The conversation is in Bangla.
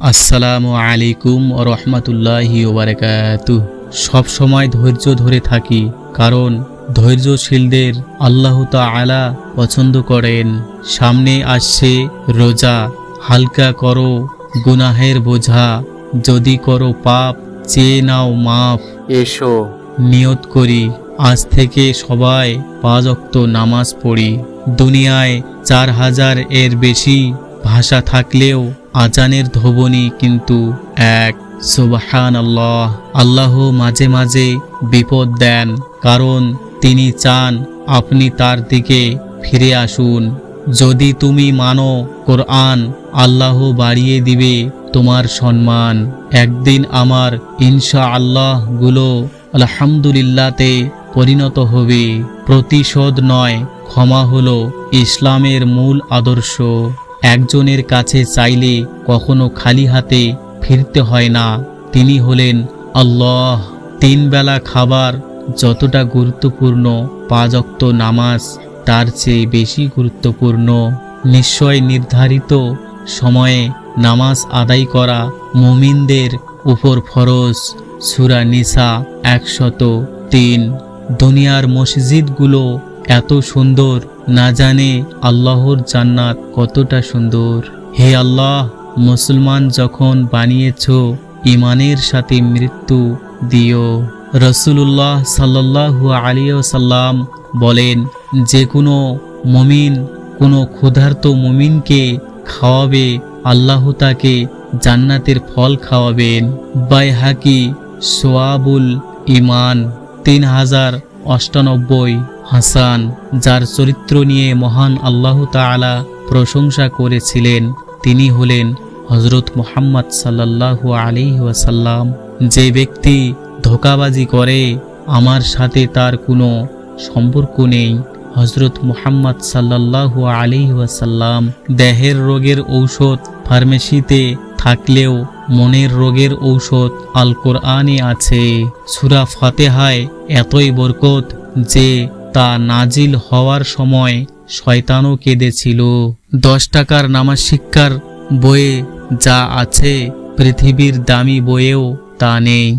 আসসালামু আলাইকুম ও রহমতুল্লাহি ওবারাকাতু সব সময় ধৈর্য ধরে থাকি কারণ ধৈর্যশীলদের আল্লাহ আলা পছন্দ করেন। সামনে আসছে রোজা হালকা করো গুনাহের বোঝা। যদি করো পাপ চেয়ে নাও মাপ এসো। নিয়ত করি আজ থেকে সবাই পাঁচ অক্ত নামাজ পড়ি। দুনিয়ায় চার হাজার এর বেশি ভাষা থাকলেও আজানের ধবনি কিন্তু এক। সুবাহান আল্লাহ আল্লাহ মাঝে মাঝে বিপদ দেন, কারণ তিনি চান আপনি তার দিকে ফিরে আসুন। যদি তুমি মানো কোরআন, আল্লাহ বাড়িয়ে দিবে তোমার সম্মান। একদিন আমার ইনশা আল্লাহগুলো আলহামদুলিল্লাতে পরিণত হবে। প্রতিশোধ নয়, ক্ষমা হলো ইসলামের মূল আদর্শ। একজনের কাছে চাইলে কখনো খালি হাতে ফিরতে হয় না। তিনি হলেন আল্লাহ। তিন বেলা খাবার যতটা গুরুত্বপূর্ণ পাঁচক্ত নামাজ তার চেয়ে বেশি গুরুত্বপূর্ণ। নিশ্চয় নির্ধারিত সময়ে নামাজ আদায় করা মুমিনদের উপর ফরজ। সুরা নিসা একশত তিন। দুনিয়ার মসজিদগুলো এত সুন্দর না জানে আল্লাহর জান্নাত কতটা সুন্দর। হে আল্লাহ, মুসলমান যখন বানিয়েছ ইমানের সাথে মৃত্যু দিও। রসুল্লাহ সাল্লাহু আলিয়াল্লাম বলেন, যে কোনো মমিন কোনো ক্ষুধার্ত মুমিনকে খাওয়াবে, আল্লাহ তাকে জান্নাতের ফল খাওয়াবেন। বাই বাইহাকি সোয়াবুল ইমান তিন হাজার অষ্টানব্বই। হাসান, যার চরিত্র নিয়ে মহান আল্লাহ তাআলা প্রশংসা করেছিলেন, তিনি হলেন হজরত মুহাম্মদ সাল্লাল্লাহু আলাইহি ওয়াসাল্লাম। যে ব্যক্তি ধোকাবাজি করে, আমার সাথে তার কোনো সম্পর্ক নেই। হজরত মুহাম্মদ সাল্লাল্লাহু আলাইহি ওয়াসাল্লাম দেহের রোগের ঔষধ ফার্মেসিতে থাকলেও মনের রোগের ঔষধ আল কোরআনে আছে। সুরা ফাতেহায় এতই বরকত যে তা নাজিল হওয়ার সময় শয়তানও কেঁদেছিল। দশ টাকার নামাজ শিক্ষার বইয়ে যা আছে, পৃথিবীর দামি বইয়েও তা নেই।